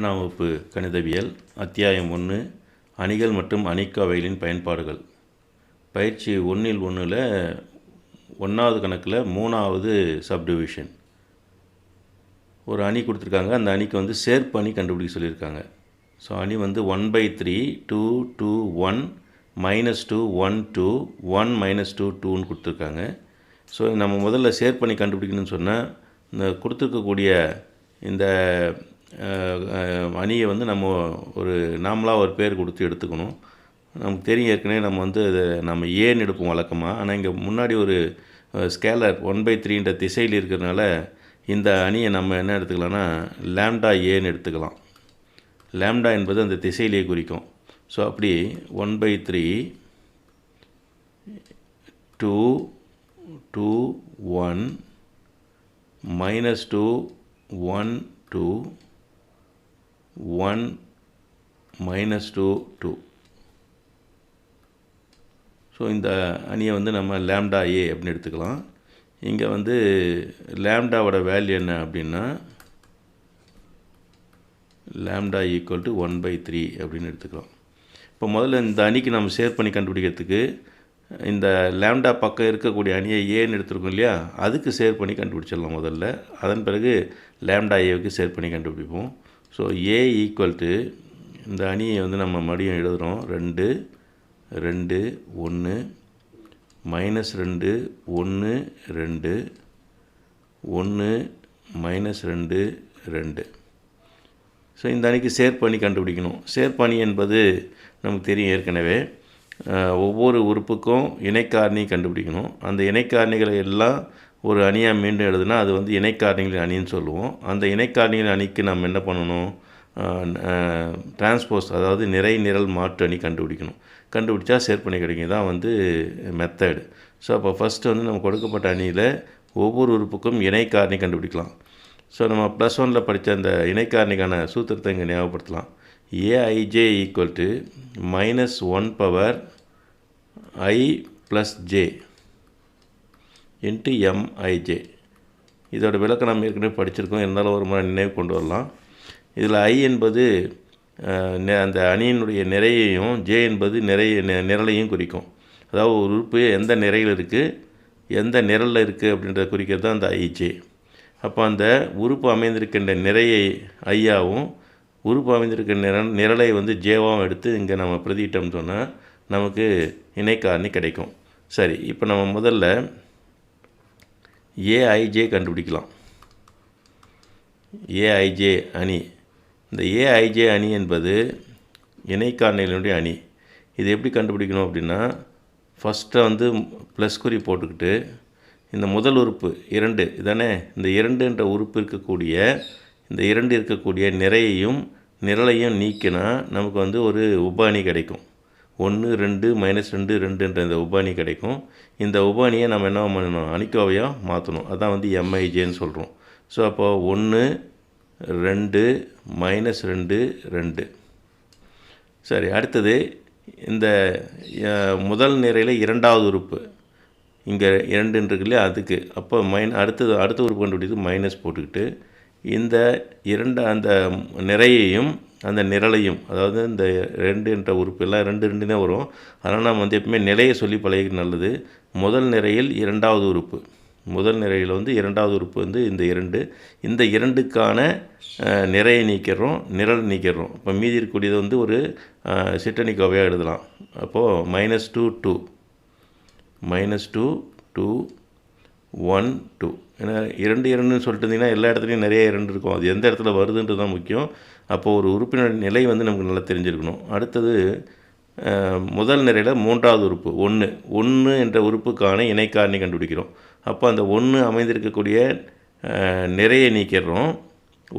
பன்னிரெண்டாம் வகுப்பு கணிதவியல் அத்தியாயம் ஒன்று அணிகள் மற்றும் அணிக்கவைகளின் பயன்பாடுகள். பயிற்சி ஒன்றில் ஒன்றில் ஒன்றாவது கணக்கில் மூணாவது சப்டிவிஷன் ஒரு அணி கொடுத்துருக்காங்க. அந்த அணிக்கு வந்து சேர்ப்பு அணி கண்டுபிடிக்க சொல்லியிருக்காங்க. ஸோ அணி வந்து one by three two two one minus two one two one minus two டூன்னு கொடுத்துருக்காங்க. ஸோ நம்ம முதல்ல சேர்ப்பணி கண்டுபிடிக்கணும்னு சொன்னால் இந்த கொடுத்துருக்கக்கூடிய இந்த அணியை வந்து நம்ம ஒரு நாமளாக ஒரு பேர் கொடுத்து எடுத்துக்கணும். நமக்கு தெரியும் ஏற்கனவே நம்ம வந்து அதை நம்ம ஏன்னு எடுப்போம் வழக்கமாக ஆனால் இங்கே முன்னாடி ஒரு ஸ்கேலர் ஒன் பை த்ரீன்ற திசையில் இருக்கிறதுனால இந்த அணியை நம்ம என்ன எடுத்துக்கலாம்னா லேம்டா ஏன்னு எடுத்துக்கலாம். லேம்டா என்பது அந்த திசையிலே குறிக்கும். ஸோ அப்படி one by three two two one minus two one two one minus two two so இந்த அணியை வந்து நம்ம லேம்டா ஏ அப்படின்னு எடுத்துக்கலாம். இங்கே வந்து லேம்டாவோட வேல்யூ என்ன அப்படின்னா lambda equal to one by three அப்படின்னு எடுத்துக்கலாம். இப்போ முதல்ல இந்த அணிக்கு நம்ம ஷேர் பண்ணி கண்டுபிடிக்கிறதுக்கு இந்த லேம்டா பக்கம் இருக்கக்கூடிய அணியை ஏன்னு எடுத்துருக்கோம் இல்லையா? அதுக்கு ஷேர் பண்ணி கண்டுபிடிச்சிடலாம் முதல்ல. அதன் பிறகு லேம்டா ஏவுக்கு ஷேர் பண்ணி கண்டுபிடிப்போம். ஸோ ஏ ஈக்குவல் டு இந்த அணியை வந்து நம்ம மறுபடியும் எழுதுகிறோம் ரெண்டு ரெண்டு ஒன்று மைனஸ் ரெண்டு ஒன்று ரெண்டு ஒன்று மைனஸ் ரெண்டு ரெண்டு. ஸோ இந்த அணிக்கு சேர்ப்பணி கண்டுபிடிக்கணும். சேர்ப்பணி என்பது நமக்கு தெரியும் ஏற்கனவே. ஒவ்வொரு உறுப்புக்கும் இணைக்காரணி கண்டுபிடிக்கணும். அந்த இணைக்காரணிகளை எல்லாம் ஒரு அணியாக மீண்டும் எழுதுனா அது வந்து இணைக்காரணிகளின் அணின்னு சொல்லுவோம். அந்த இணைக்காரணிகளின் அணிக்கு நம்ம என்ன பண்ணணும்? டிரான்ஸ்போஸ் அதாவது நிறை நிரல் மாற்று அணி கண்டுபிடிக்கணும். கண்டுபிடிச்சா சேர்ப்பணி கிடைக்கும் தான் வந்து மெத்தடு ஸோ அப்போ ஃபஸ்ட்டு வந்து நம்ம கொடுக்கப்பட்ட அணியில் ஒவ்வொரு உறுப்புக்கும் இணைக்காரணி கண்டுபிடிக்கலாம். ஸோ நம்ம ப்ளஸ் ஒனில் படித்த அந்த இணைக்காரணிக்கான சூத்திரத்தை இங்கே ஞாபகப்படுத்தலாம். A i j equal to minus one power i plus j into M i j இதோட விளக்கம் நம்ம ஏற்கனவே படிச்சிருக்கோம். இருந்தாலும் ஒரு முறை நினைவு கொண்டு வரலாம். இதில் ஐ என்பது நெ- அந்த அணியினுடைய நிறையையும் ஜே என்பது நிறைய நெ- நிரலையும் குறிக்கும். அதாவது ஒரு உறுப்பு எந்த நிறையில் இருக்குது எந்த நிரலில் இருக்குது அப்படின்றத குறிக்கிறது தான் அந்த ஐஜே அப்போ அந்த உறுப்பு அமைந்திருக்கின்ற நிறையை ஐயாவும் உறுப்பு அமைந்திருக்கிற நிர நிரலை வந்து ஜேவாவும் எடுத்து இங்கே நம்ம பிரதியிட்டோம்னு சொன்னால் நமக்கு இணைக்காரணி கிடைக்கும். சரி இப்போ நம்ம முதல்ல ஏஐஜே கண்டுபிடிக்கலாம். ஏஐஜே அணி. இந்த ஏஐஜே அணி என்பது இணைக்காரணிகளுடைய அணி. இது எப்படி கண்டுபிடிக்கணும் அப்படின்னா ஃபஸ்ட்டு வந்து ப்ளஸ் குறி போட்டுக்கிட்டு இந்த முதல் உறுப்பு இரண்டு இதானே? இந்த இரண்டுன்ற உறுப்பு இருக்கக்கூடிய இந்த இரண்டு இருக்கக்கூடிய நிறையையும் நிரலையும் நீக்கினா நமக்கு வந்து ஒரு உப அணி கிடைக்கும். ஒன்று ரெண்டு மைனஸ் ரெண்டு ரெண்டுன்ற இந்த உபானி கிடைக்கும். இந்த உபானியை நம்ம என்ன பண்ணணும்? அணிக்கோவையாக மாற்றணும் அதான் வந்து எம்ஐஜேன்னு சொல்கிறோம் ஸோ அப்போ ஒன்று ரெண்டு மைனஸ் ரெண்டு ரெண்டு. சரி அடுத்தது இந்த முதல் நிறையில் இரண்டாவது உறுப்பு. இங்கே இரண்டுன்னு இருக்கு இல்லையா அதுக்கு. அப்போ மைன் அடுத்தது அடுத்த உறுப்பு கண்டுபிடித்து மைனஸ் போட்டுக்கிட்டு இந்த இரண்டு அந்த நிறையையும் அந்த நிரலையும் அதாவது இந்த ரெண்டு என்ற உறுப்பு எல்லாம் ரெண்டு ரெண்டுனே வரும். அதனால் நம்ம வந்து எப்பவுமே நிலையை சொல்லி பழகிக்க நல்லது. முதல் நிறையில் இரண்டாவது உறுப்பு. முதல் நிறையில் வந்து இரண்டாவது உறுப்பு வந்து இந்த இரண்டு. இந்த இரண்டுக்கான நிறையை நீக்கிறோம் நிரல் நீக்கிறோம் இப்போ மீதி இருக்கக்கூடியது வந்து ஒரு சிட்டனிக்கோவையாக எழுதலாம். அப்போது minus two two minus two two one two ஏன்னா இரண்டு இரண்டுன்னு சொல்லிட்டு இருந்தீங்கன்னா எல்லா இடத்துலையும் நிறைய இரண்டு இருக்கும். அது எந்த இடத்துல வருதுன்றது தான் முக்கியம். அப்போது ஒரு உறுப்பினர் நிலை வந்து நமக்கு நல்லா தெரிஞ்சிருக்கணும். அடுத்தது முதல் நிறையில் மூன்றாவது உறுப்பு ஒன்று ஒன்று என்ற உறுப்புக்கான இணைக்காரணி கண்டுபிடிக்கிறோம். அப்போ அந்த ஒன்று அமைந்திருக்கக்கூடிய நிறையை நீக்கிடுறோம்.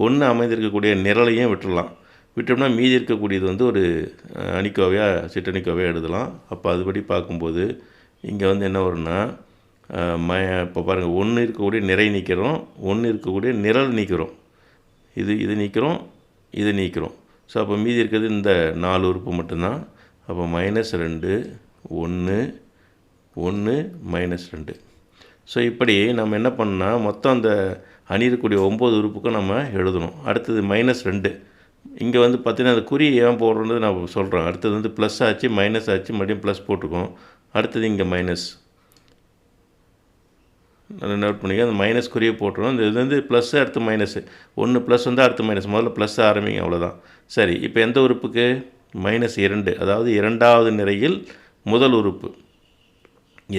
ஒன்று அமைந்திருக்கக்கூடிய நிரலையும் விட்டுறலாம் விட்டோம்னா மீதி இருக்கக்கூடியது வந்து ஒரு அணிக்கோவையாக சிற்றணிக்கோவையாக எழுதலாம். அப்போ அதுபடி பார்க்கும்போது இங்கே வந்து என்ன வரும்னா ம இப்போ பாருங்கள் ஒன்று இருக்கக்கூடிய நிறை நீக்கிறோம். ஒன்று இருக்கக்கூடிய நிரல் நீக்கிறோம். இது இது நீக்கிறோம். இது நீக்கிறோம். ஸோ அப்போ மீதி இருக்கிறது இந்த நாலு உறுப்பு மட்டும்தான். அப்போ மைனஸ் ரெண்டு ஒன்று ஒன்று மைனஸ் ரெண்டு. ஸோ இப்படி நம்ம என்ன பண்ணால் மொத்தம் அந்த அணி இருக்கக்கூடிய ஒம்பது உறுப்புக்கும் நம்ம எழுதணும். அடுத்தது மைனஸ் ரெண்டு. இங்கே வந்து பார்த்தீங்கன்னா அந்த குறி ஏன் போடுறது நான் சொல்கிறேன் அடுத்தது வந்து ப்ளஸ் ஆச்சு மைனஸ் ஆச்சு மறுபடியும் ப்ளஸ் போட்டிருக்கோம் அடுத்தது இங்கே மைனஸ் நோட் பண்ணிக்க. அந்த மைனஸ் குறியை போட்டுருவோம். இந்த இது வந்து ப்ளஸ்ஸு அடுத்து மைனஸ் ஒன்று ப்ளஸ் வந்து அடுத்து மைனஸ் முதல்ல ப்ளஸ் ஆரம்பிங்க அவ்வளோதான் சரி இப்போ எந்த உறுப்புக்கு? மைனஸ் இரண்டு. அதாவது இரண்டாவது நிறையில் முதல் உறுப்பு.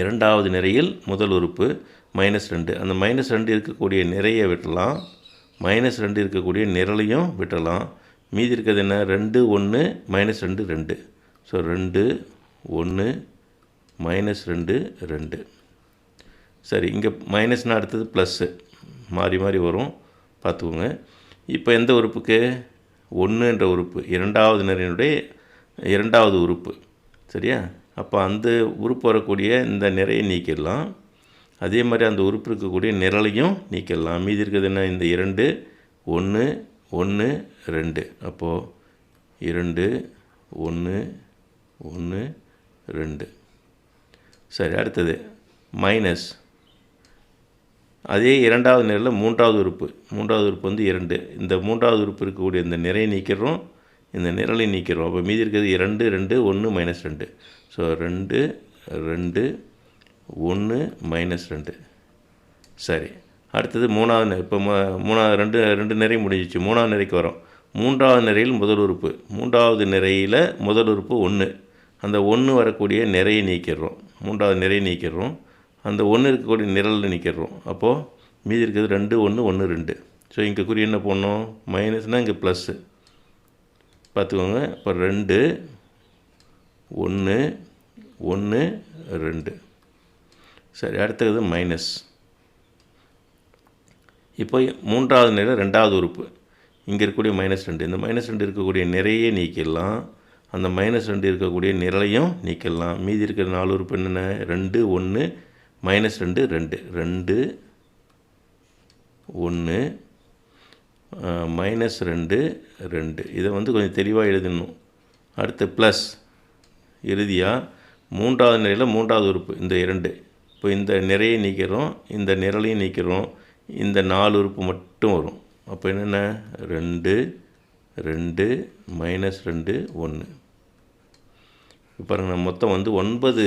இரண்டாவது நிறையில் முதல் உறுப்பு மைனஸ் ரெண்டு. அந்த மைனஸ் ரெண்டு இருக்கக்கூடிய நிறையை விட்டலாம். மைனஸ் ரெண்டு இருக்கக்கூடிய நிரலையும் விட்டலாம். மீதி இருக்கிறது என்ன? ரெண்டு ஒன்று மைனஸ் ரெண்டு ரெண்டு. ஸோ ரெண்டு ஒன்று மைனஸ் ரெண்டு ரெண்டு. சரி இங்கே மைனஸ்னால் அடுத்தது ப்ளஸ்ஸு மாறி மாறி வரும். பார்த்துக்கோங்க. இப்போ எந்த உறுப்புக்கு? ஒன்று என்ற உறுப்பு. இரண்டாவது நிறையினுடைய இரண்டாவது உறுப்பு. சரியா? அப்போ அந்த உறுப்பு வரக்கூடிய இந்த நிறையை நீக்கிடலாம். அதே மாதிரி அந்த உறுப்பு இருக்கக்கூடிய நிரலையும் நீக்கிடலாம். மீதி இருக்கிறது என்ன? இந்த இரண்டு ஒன்று ஒன்று ரெண்டு. அப்போது இரண்டு ஒன்று ஒன்று ரெண்டு. சரி அடுத்தது. மைனஸ் அதே இரண்டாவது நிலையில் மூன்றாவது உறுப்பு. மூன்றாவது உறுப்பு வந்து இரண்டு. இந்த மூன்றாவது உறுப்பு இருக்கக்கூடிய இந்த நிறையை நீக்கிறோம் இந்த நிரலை நீக்கிறோம் அப்போ மீதி இருக்கிறது இரண்டு ரெண்டு ஒன்று மைனஸ் ரெண்டு. ஸோ ரெண்டு ரெண்டு ஒன்று மைனஸ் ரெண்டு. சரி. அடுத்தது மூணாவது இப்போ ம- மூணாவது ரெண்டு ரெண்டு நிறை முடிஞ்சிச்சு. மூணாவது நிறைக்கு வரோம். மூன்றாவது நிறையில் முதல் உறுப்பு. மூன்றாவது நிறையில் முதல் உறுப்பு ஒன்று அந்த ஒன்று வரக்கூடிய நிறையை நீக்கிடுறோம். மூன்றாவது நிறையை நீக்கிடுறோம். அந்த ஒன்று இருக்கக்கூடிய நிரலில் நிற்கிறோம் அப்போது மீதி இருக்கிறது ரெண்டு ஒன்று ஒன்று ரெண்டு. ஸோ இங்கே குறி என்ன போடணும்? மைனஸ்னால் இங்கே ப்ளஸ்ஸு பார்த்துக்கோங்க. இப்போ ரெண்டு ஒன்று ஒன்று ரெண்டு. சரி அடுத்தது மைனஸ் இப்போ மூன்றாவது நிலை ரெண்டாவது உறுப்பு. இங்கே இருக்கக்கூடிய மைனஸ் ரெண்டு. இந்த மைனஸ் ரெண்டு இருக்கக்கூடிய நிறையே நீக்கிடலாம் அந்த மைனஸ் ரெண்டு இருக்கக்கூடிய நிரலையும் நீக்கிடலாம் மீதி இருக்கிற நாலு உறுப்பு என்னென்ன? ரெண்டு ஒன்று மைனஸ் ரெண்டு ரெண்டு ரெண்டு ஒன்று மைனஸ் ரெண்டு ரெண்டு. இதை வந்து கொஞ்சம் தெளிவாக எழுதணும். அடுத்து ப்ளஸ் இறுதியாக மூன்றாவது நிலையில் மூன்றாவது உறுப்பு இந்த இரண்டு. இப்போ இந்த நிறையை நீக்கிறோம் இந்த நிரலையும் நீக்கிறோம் இந்த நாலு உறுப்பு மட்டும் வரும். அப்போ என்னென்ன? ரெண்டு ரெண்டு மைனஸ் ரெண்டு ஒன்று. இப்போ பாருங்க மொத்தம் வந்து ஒன்பது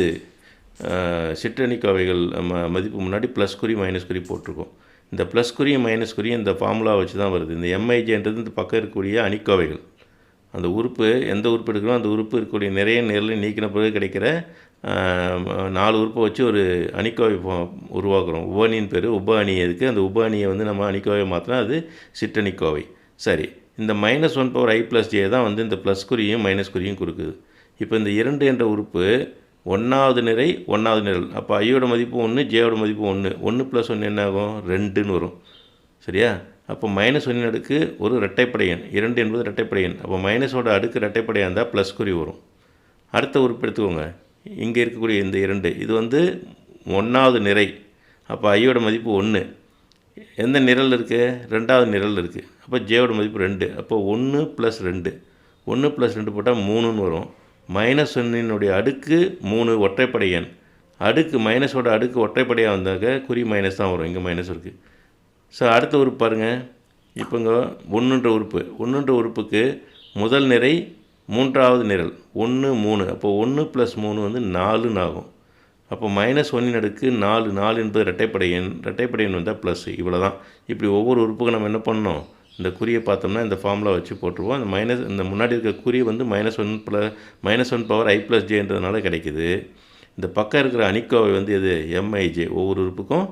சிற்றணி சிற்றணிக்கோவைகள் ம மதிப்பு முன்னாடி ப்ளஸ் குறி மைனஸ் குறி போட்டிருக்கோம். இந்த ப்ளஸ் குறியும் மைனஸ் குறியும் இந்த ஃபார்முலா வச்சு தான் வருது. இந்த எம்ஐஜேன்றது இந்த பக்கம் இருக்கக்கூடிய அணிக்கோவைகள். அந்த உறுப்பு எந்த உறுப்பு எடுக்கிறோம்? அந்த உறுப்பு இருக்கக்கூடிய நிறைய நேரில் நீக்கின பிறகு கிடைக்கிற நாலு உறுப்பை வச்சு ஒரு அணிக்கோவை உருவாக்குறோம். உப பேர் உப அணி எதுக்கு? அந்த உப அணியை வந்து நம்ம அணிக்கோவை மாற்றினா அது சிற்றணிக்கோவை. சரி. இந்த minus one power i plus j தான் வந்து இந்த ப்ளஸ் குறியும் மைனஸ் குறியும் கொடுக்குது. இப்போ இந்த இரண்டு என்ற உறுப்பு ஒன்றாவது நிறை ஒன்றாவது நிரல். அப்போ ஐயோட மதிப்பு ஒன்று ஜேயோட மதிப்பு ஒன்று ஒன்று ப்ளஸ் ஒன்று என்ன ஆகும்? ரெண்டுன்னு வரும். சரியா? அப்போ மைனஸ் ஒன்றின் அடுக்கு ஒரு இரட்டைப்படை எண். இரண்டு என்பது இரட்டைப்படை எண். அப்போ மைனஸோட அடுக்கு இரட்டைப்படையாக இருந்தால் ப்ளஸ் குறி வரும். அடுத்த உறுப்பு எடுத்துக்கோங்க. இங்கே இருக்கக்கூடிய இந்த இரண்டு. இது வந்து ஒன்றாவது நிறை. அப்போ ஐயோட மதிப்பு ஒன்று எந்த நிரல் இருக்குது ரெண்டாவது நிரல் இருக்குது அப்போ ஜேயோட மதிப்பு ரெண்டு. அப்போ ஒன்று ப்ளஸ் ரெண்டு. ஒன்று ப்ளஸ் ரெண்டு போட்டால் மூணுன்னு வரும். மைனஸ் ஒன்னினுடைய அடுக்கு மூணு ஒற்றைப்படை எண். அடுக்கு மைனஸோட அடுக்கு ஒற்றைப்படையாக வந்தாக்க குறி மைனஸ் தான் வரும். இங்கே மைனஸ் இருக்குது ஸோ அடுத்த உறுப்பு பாருங்கள் இப்போங்க ஒன்றுன்ற உறுப்பு. ஒன்றுன்ற உறுப்புக்கு முதல் நிறை மூன்றாவது நிரல். ஒன்று மூணு. அப்போ ஒன்று ப்ளஸ் மூணு வந்து நாலுன்னு ஆகும். அப்போ மைனஸ் ஒன்னின் அடுக்கு நாலு நாலு என்பது இரட்டைப்படை எண். இரட்டைப்படை எண் வந்தால் ப்ளஸ் இவ்வளோ தான் இப்படி ஒவ்வொரு உறுப்புக்கும் நம்ம என்ன பண்ணோம் இந்த குறியை பார்த்தோம்னா இந்த ஃபார்முலா வச்சு போட்டுருவோம். அந்த மைனஸ் இந்த முன்னாடி இருக்க குறி வந்து minus one plus minus one power i plus ஜேன்றதுனால கிடைக்குது. இந்த பக்கம் இருக்கிற அணிக்கோவை வந்து எது? எம்ஐஜே ஒவ்வொரு உறுப்புக்கும்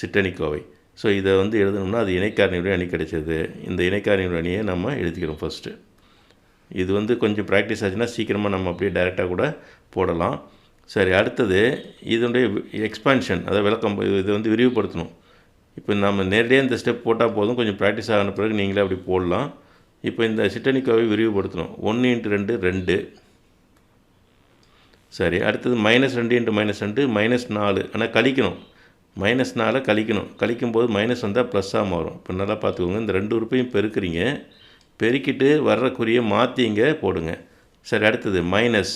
சிற்றணிக்கோவை ஸோ இதை வந்து எழுதணும்னா அது இணைக்காரணியுடைய அணி கிடைச்சது. இந்த இணைக்காரணியுடைய அணியை நம்ம எழுதிக்கிறோம் ஃபஸ்ட்டு இது வந்து கொஞ்சம் ப்ராக்டிஸ் ஆச்சுன்னா சீக்கிரமாக நம்ம அப்படியே டைரெக்டாக கூட போடலாம். சரி அடுத்தது இதனுடைய எக்ஸ்பான்ஷன் அதை விளக்கம் இதை வந்து விரிவுபடுத்தணும். இப்போ நம்ம நேரடியாக இந்த ஸ்டெப் போட்டால் போதும். கொஞ்சம் ப்ராக்டிஸ் ஆகின பிறகு நீங்களே அப்படி போடலாம். இப்போ இந்த சிட்டனிக்காவை விரிவுபடுத்தணும். ஒன்று இன்ட்டு ரெண்டு ரெண்டு. சரி அடுத்தது மைனஸ் ரெண்டு இன்ட்டு மைனஸ் ரெண்டு மைனஸ் நாலு. ஆனால் கழிக்கணும். மைனஸ் நாலை கழிக்கணும். கழிக்கும் போது மைனஸ் வந்தால் ப்ளஸ்ஸாக மாறும். இப்போ நல்லா பார்த்துக்கோங்க. இந்த ரெண்டு உறுப்பையும் பெருக்கிறீங்க. பெருக்கிட்டு வர்ற குறியை மாற்றி இங்கே போடுங்க. சரி அடுத்தது மைனஸ்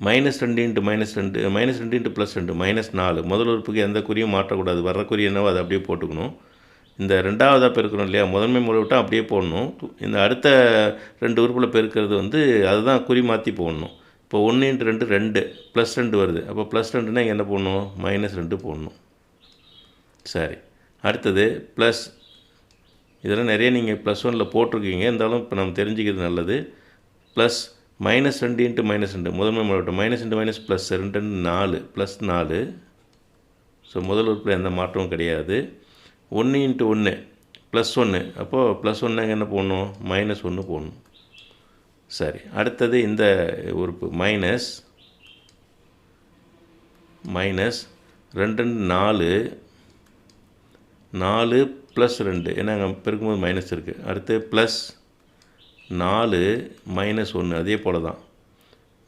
மைனஸ் ரெண்டு இன்ட்டு மைனஸ் ரெண்டு மைனஸ் ரெண்டு இன்ட்டு ப்ளஸ் ரெண்டு மைனஸ் நாலு. முதல் உறுப்புக்கு எந்த குறியும் மாற்றக்கூடாது. வர்ற குறி என்னவோ அதை அப்படியே போட்டுக்கணும். இந்த ரெண்டாவதாக பெருக்கணும் இல்லையா? முதன்மை மூலை விட்டால் அப்படியே போடணும். இந்த அடுத்த ரெண்டு உறுப்பில் பெருக்கிறது வந்து அதுதான் குறி மாற்றி போடணும். இப்போ ஒன்று இன்ட்டு ரெண்டு ரெண்டு. ப்ளஸ் ரெண்டு வருது. அப்போ ப்ளஸ் ரெண்டுனா என்ன போடணும்? மைனஸ் ரெண்டு போடணும். சரி. அடுத்தது ப்ளஸ் இதெல்லாம் நிறைய நீங்கள் ப்ளஸ் ஒனில் போட்டிருக்கீங்க. இருந்தாலும் இப்போ நம்ம தெரிஞ்சுக்கிறது நல்லது. ப்ளஸ் மைனஸ் ரெண்டு இன்ட்டு மைனஸ் ரெண்டு. முதன்மை மாவட்டம் மைனஸ் இன்ட்டு மைனஸ் ப்ளஸ் ரெண்டு நாலு. ப்ளஸ் நாலு. ஸோ முதல் உறுப்பில் எந்த மாற்றமும் கிடையாது. ஒன்று இன்ட்டு ஒன்று ப்ளஸ் ஒன்று அப்போது ப்ளஸ் ஒன்றுங்க என்ன போடணும்? மைனஸ் ஒன்று போடணும். சரி. அடுத்தது இந்த உறுப்பு. மைனஸ் மைனஸ் ரெண்டு ரெண்டு நாலு. நாலு ப்ளஸ் ரெண்டு. ஏன்னா அங்கே பெருக்கும்போது மைனஸ் இருக்குது அடுத்து ப்ளஸ் நாலு மைனஸ் ஒன்று அதே போல் தான்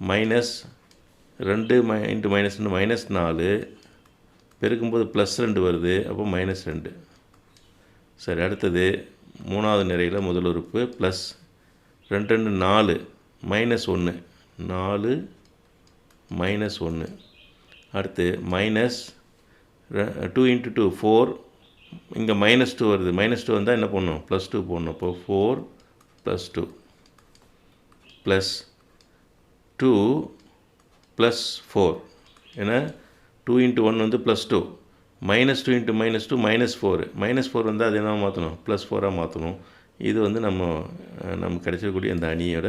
மைனஸ் ரெண்டு மை இன்ட்டு மைனஸ் ரெண்டு மைனஸ் நாலு. பெருக்கும்போது ப்ளஸ் ரெண்டு வருது அப்போ மைனஸ் ரெண்டு. சரி அடுத்தது மூணாவது நிறையில் முதல் உறுப்பு ப்ளஸ் ரெண்டு ரெண்டு நாலு. மைனஸ் ஒன்று நாலு மைனஸ் ஒன்று அடுத்து minus two into two four இங்கே மைனஸ் டூ வருது. மைனஸ் டூ வந்தால் என்ன பண்ணணும் ப்ளஸ் டூ போடணும். இப்போ four plus two plus two plus four ஏன்னா டூ இன்ட்டு ஒன் வந்து plus two minus two into minus two minus four minus four வந்து அது என்ன மாற்றணும் ப்ளஸ் ஃபோராக மாற்றணும் இது வந்து நம்ம நம்ம நமக்கு கிடைச்சிருக்கக்கூடிய இந்த அணியோட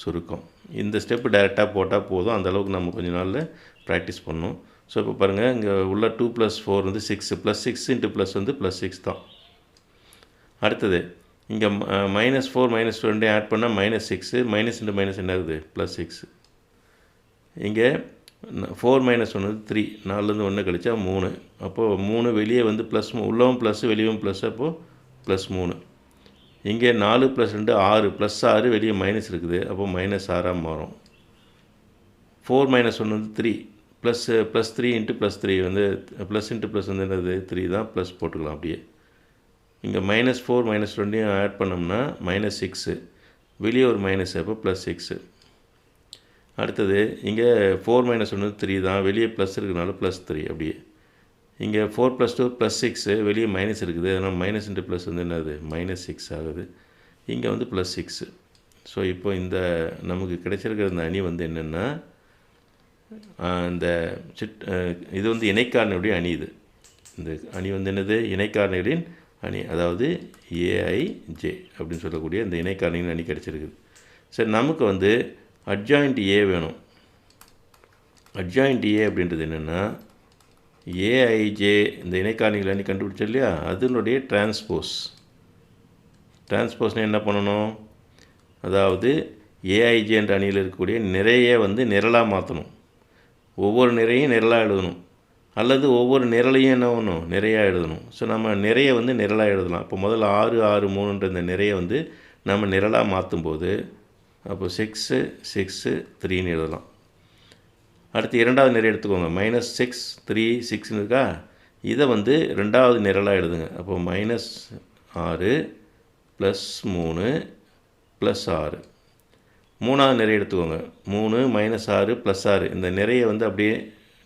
சுருக்கம். இந்த ஸ்டெப்பு டைரெக்டாக போட்டால் போதும். அந்தளவுக்கு நம்ம கொஞ்ச நாளில் ப்ராக்டிஸ் பண்ணணும் ஸோ இப்போ பாருங்கள் இங்கே உள்ள டூ ப்ளஸ் ஃபோர் வந்து six plus six into plus வந்து ப்ளஸ் சிக்ஸ் தான். அடுத்தது இங்கே மைனஸ் ஃபோர் மைனஸ் டூ ரெண்டையும் ஆட் பண்ணால் minus six minus into minus என்ன ஆகுது ப்ளஸ் சிக்ஸ் இங்கே ஃபோர் மைனஸ் ஒன்று த்ரீ நாலுலேருந்து ஒன்று கழிச்சா மூணு. அப்போது மூணு வெளியே வந்து ப்ளஸ் உள்ளவும் ப்ளஸ் வெளியவும் ப்ளஸ் அப்போது ப்ளஸ் மூணு. இங்கே நாலு ப்ளஸ் ரெண்டு ஆறு ப்ளஸ் ஆறு வெளியே மைனஸ் இருக்குது அப்போது மைனஸ் ஆறாக மாறும். ஃபோர் மைனஸ் ஒன்று வந்து three plus plus three into plus three வந்து ப்ளஸ் இன்ட்டு ப்ளஸ் வந்து என்னது த்ரீ தான் ப்ளஸ் போட்டுக்கலாம் அப்படியே. இங்கே மைனஸ் ஃபோர் மைனஸ் ரெண்டையும் ஆட் பண்ணோம்னா மைனஸ் சிக்ஸு வெளியே ஒரு மைனஸ் அப்போ ப்ளஸ் சிக்ஸு அடுத்தது இங்கே ஃபோர் மைனஸ் ஒன்று த்ரீ தான். வெளியே ப்ளஸ் இருக்கிறனால ப்ளஸ் த்ரீ அப்படியே. இங்கே four plus two plus six வெளியே மைனஸ் இருக்குது. அதனால் மைனஸ் இன்ட்டு ப்ளஸ் வந்து என்னது? மைனஸ் சிக்ஸ் ஆகுது. இங்கே வந்து ப்ளஸ் சிக்ஸு ஸோ இப்போ இந்த நமக்கு கிடைச்சிருக்கிற இந்த அணி வந்து என்னென்னா இந்த சிட் இது வந்து இணைக்காரனுடைய அணி இது. இந்த அணி வந்து என்னது? இணைக்காரணிகளின் அணி அதாவது ஏஐஜே அப்படின்னு சொல்லக்கூடிய இந்த இணைக்காரணிகள் அணி கிடச்சிருக்குது. சரி நமக்கு வந்து அட்ஜாயிண்ட் ஏ வேணும். அட்ஜாயிண்ட் ஏ அப்படின்றது என்னென்னா ஏஐஜே இந்த இணைக்காரணிகள் அணி கண்டுபிடிச்சோம் இல்லையா? அதனுடைய டிரான்ஸ்போஸ் டிரான்ஸ்போஸ்னால் என்ன பண்ணணும்? அதாவது ஏஐஜே என்ற அணியில் இருக்கக்கூடிய நிறைய வந்து நிரலாக மாற்றணும். ஒவ்வொரு நிறையும் நிரலாக எழுதணும். அல்லது ஒவ்வொரு நிரலையும் என்ன பண்ணணும்? நிறையாக எழுதணும். ஸோ நம்ம நிறைய வந்து நிரலாக எழுதலாம். இப்போ முதல்ல ஆறு ஆறு மூணுன்ற இந்த நிறைய வந்து நம்ம நிரலாக மாற்றும்போது அப்போ சிக்ஸு சிக்ஸு த்ரீன்னு எழுதலாம். அடுத்து இரண்டாவது நிறை எடுத்துக்கோங்க. மைனஸ் சிக்ஸ் த்ரீ சிக்ஸ்னு இருக்கா? இதை வந்து ரெண்டாவது நிரலாக எழுதுங்க. அப்போ மைனஸ் ஆறு ப்ளஸ் மூணு ப்ளஸ் ஆறு. மூணாவது நிறை எடுத்துக்கோங்க. மூணு மைனஸ் ஆறு ப்ளஸ் ஆறு. இந்த நிறைய வந்து அப்படியே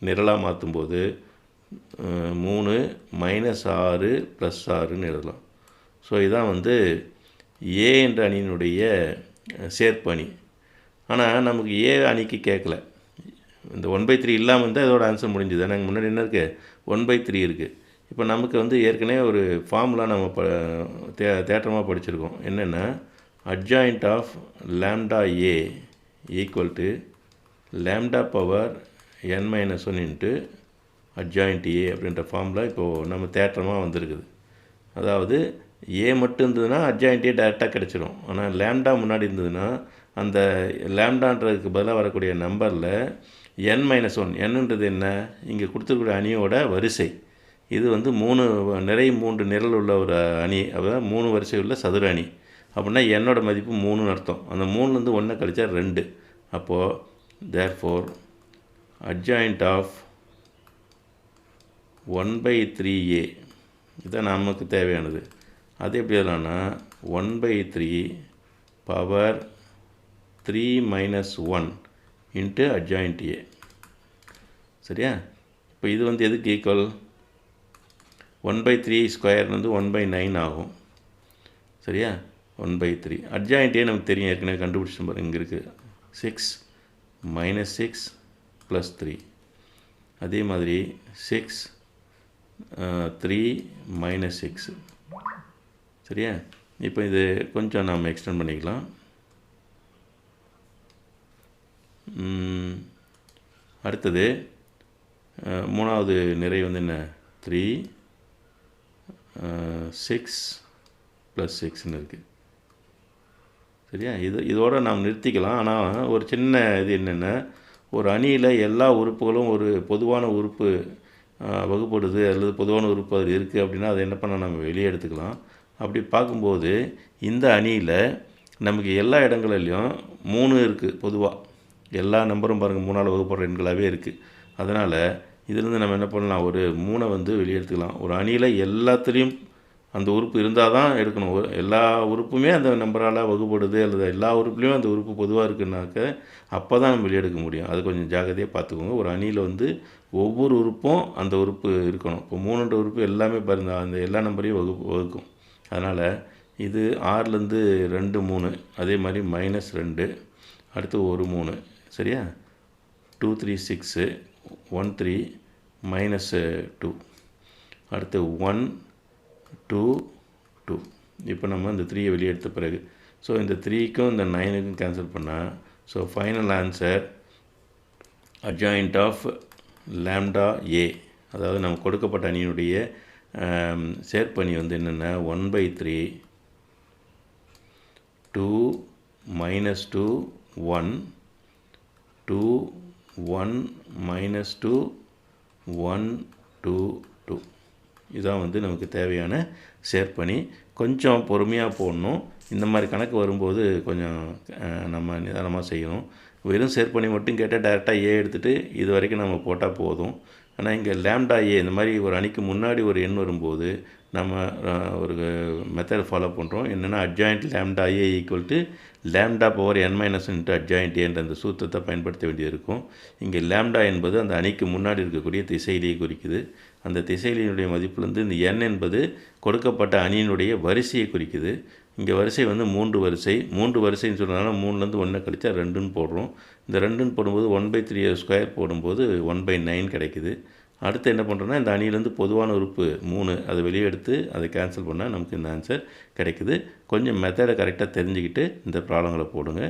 நிரலாக மாற்றும்போது போது மூணு மைனஸ் ஆறு ப்ளஸ் ஆறுன்னு எழுதலாம் ஸோ இதான் வந்து ஏ என்ற அணியினுடைய சேர்ப்பணி சேர்ப்பு அணி. ஆனால் நமக்கு ஏ அணிக்கு கேட்கல இந்த ஒன் பை த்ரீ இல்லாமல் இருந்தால் இதோட ஆன்சர் முடிஞ்சுது. எனக்கு முன்னாடி என்ன இருக்குது ஒன் பை த்ரீ இருக்குது இப்போ நமக்கு வந்து ஏற்கனவே ஒரு ஃபார்முலா நம்ம ப தே தேட்டமாக படிச்சிருக்கோம். என்னென்னா adjoint of lambda A equal to lambda power n minus one into adjoint A அப்படின்ற ஃபார்முலா இப்போது நம்ம தேட்டரமாக வந்திருக்குது. அதாவது ஏ மட்டும் இருந்ததுன்னா அட்ஜாயிண்ட் ஏ டேரெக்டாக கிடச்சிரும். ஆனால் லேம்டா முன்னாடி இருந்ததுன்னா அந்த லேம்டான்றதுக்கு பதிலாக வரக்கூடிய நம்பரில் என் மைனஸ் ஒன் என்னன்றது என்ன? இங்கே கொடுத்துருக்கூடிய அணியோட வரிசை. இது வந்து மூணு நிறை மூன்று நிரல் உள்ள ஒரு அணி. அதாவது மூணு வரிசை உள்ள சதுர அணி. அப்படின்னா என்னோடய மதிப்பு மூணுன்னு அர்த்தம். அந்த மூணுலேருந்து ஒன்றை கழிச்சா ரெண்டு. அப்போது therefore adjoint of one by three A இதுதான் நமக்கு தேவையானது. அது எப்படி எழுதலாம்னா one by three power three minus one into adjoint A சரியா? இப்போ இது வந்து எதுக்கு equal one by three square வந்து ஒன் பை நைன் ஆகும். சரியா? ஒன் பை த்ரீ அட்ஜாயின்ட்டே நமக்கு தெரியும் ஏற்கனவே கண்டுபிடிச்சு பாருங்க இங்கே இருக்குது six minus six plus three அதே மாதிரி சிக்ஸ் த்ரீ மைனஸ் சிக்ஸ் சரியா? இப்போ இது கொஞ்சம் நாம் எக்ஸ்டெண்ட் பண்ணிக்கலாம். அடுத்தது மூணாவது நிறை வந்து என்ன? த்ரீ சிக்ஸ் ப்ளஸ் சிக்ஸ்னு இருக்குது சரியா? இது இதோடு நாம் நிறுத்திக்கலாம். ஆனால் ஒரு சின்ன இது என்னென்னா ஒரு அணியில் எல்லா உறுப்புகளும் ஒரு பொதுவான உறுப்பு வகுப்படுது அல்லது பொதுவான உறுப்பு அது இருக்குது அப்படின்னா அதை என்ன பண்ண நம்ம வெளியே எடுத்துக்கலாம். அப்படி பார்க்கும்போது இந்த அணியில் நமக்கு எல்லா இடங்களிலையும் மூணு இருக்குது பொதுவாக எல்லா நம்பரும் பாருங்கள் மூணால் வகுப்படுற எண்களாகவே இருக்குது அதனால் இதிலேருந்து நம்ம என்ன பண்ணலாம்? ஒரு மூணை வந்து வெளியே எடுத்துக்கலாம். ஒரு அணியில் எல்லாத்துலேயும் அந்த உறுப்பு இருந்தால் தான் எடுக்கணும் எல்லா உறுப்புமே அந்த நம்பரால் வகுப்படுது அல்லது எல்லா உறுப்புலேயும் அந்த உறுப்பு பொதுவாக இருக்குனாக்க அப்போ தான் நம்ம வெளியெடுக்க முடியும். அது கொஞ்சம் ஜாக்கிரதையாக பார்த்துக்கோங்க. ஒரு அணியில் வந்து ஒவ்வொரு உறுப்பும் அந்த உறுப்பு இருக்கணும். இப்போ மூணுன்ற உறுப்பு எல்லாமே பாருங்க அந்த எல்லா நம்பரையும் வகு வகுக்கும். அதனால் இது ஆறுலேருந்து ரெண்டு மூணு அதே மாதிரி மைனஸ் ரெண்டு அடுத்து ஒரு மூணு. சரியா? Two three six one three minus two அடுத்து ஒன் டூ டூ. இப்போ நம்ம இந்த த்ரீயை வெளியே எடுத்த பிறகு ஸோ இந்த த்ரீக்கும் இந்த நைனுக்கும் கேன்சல் பண்ணால் so final answer adjoint of lambda A அதாவது நம்ம கொடுக்கப்பட்ட அணியினுடைய சேர்ப்பணி வந்து என்னென்னா one by three two minus two one two one minus two one two two இதான் வந்து நமக்கு தேவையான சேர்ப்பணி. கொஞ்சம் பொறுமையாக போடணும். இந்த மாதிரி கணக்கு வரும்போது கொஞ்சம் நம்ம நிதானமாக செய்யணும். வெறும் சேர்ப்பணி மட்டும் கேட்டால் டேரெக்டாக ஏ எடுத்துகிட்டு இது வரைக்கும் நம்ம போட்டால் போதும். ஆனால் இங்கே லேம்டா ஏ இந்த மாதிரி ஒரு அணிக்கு முன்னாடி ஒரு எண் வரும்போது நம்ம ஒரு மெத்தட் ஃபாலோ பண்ணுறோம் என்னென்னா adjoint lambda A equal to lambda power n minus into adjoint என்ற அந்த சூத்திரத்தை பயன்படுத்த வேண்டியது இருக்கும் இங்கே லேம்டா என்பது அந்த அணிக்கு முன்னாடி இருக்கக்கூடிய திசையிலேயே குறிக்குது. அந்த திசையிலினுடைய மதிப்புலேருந்து இந்த எண் என்பது கொடுக்கப்பட்ட அணியினுடைய வரிசையை குறிக்குது. இங்கே வரிசை வந்து மூன்று வரிசை. மூன்று வரிசைன்னு சொல்கிறதுனால மூணுலேருந்து ஒன்றை கழிச்சா ரெண்டுன்னு போடுறோம். இந்த ரெண்டுன்னு போடும்போது ஒன் பை த்ரீ ஸ்கொயர் போடும்போது ஒன் பை நைன் கிடைக்குது. அடுத்து என்ன பண்ணுறோன்னா இந்த அணியிலேருந்து பொதுவான உறுப்பு மூணு அதை வெளியே எடுத்து அதை கேன்சல் பண்ணால் நமக்கு இந்த ஆன்சர் கிடைக்குது. கொஞ்சம் மெத்தடை கரெக்டாக தெரிஞ்சுக்கிட்டு இந்த ப்ராப்ளங்களை போடுங்க.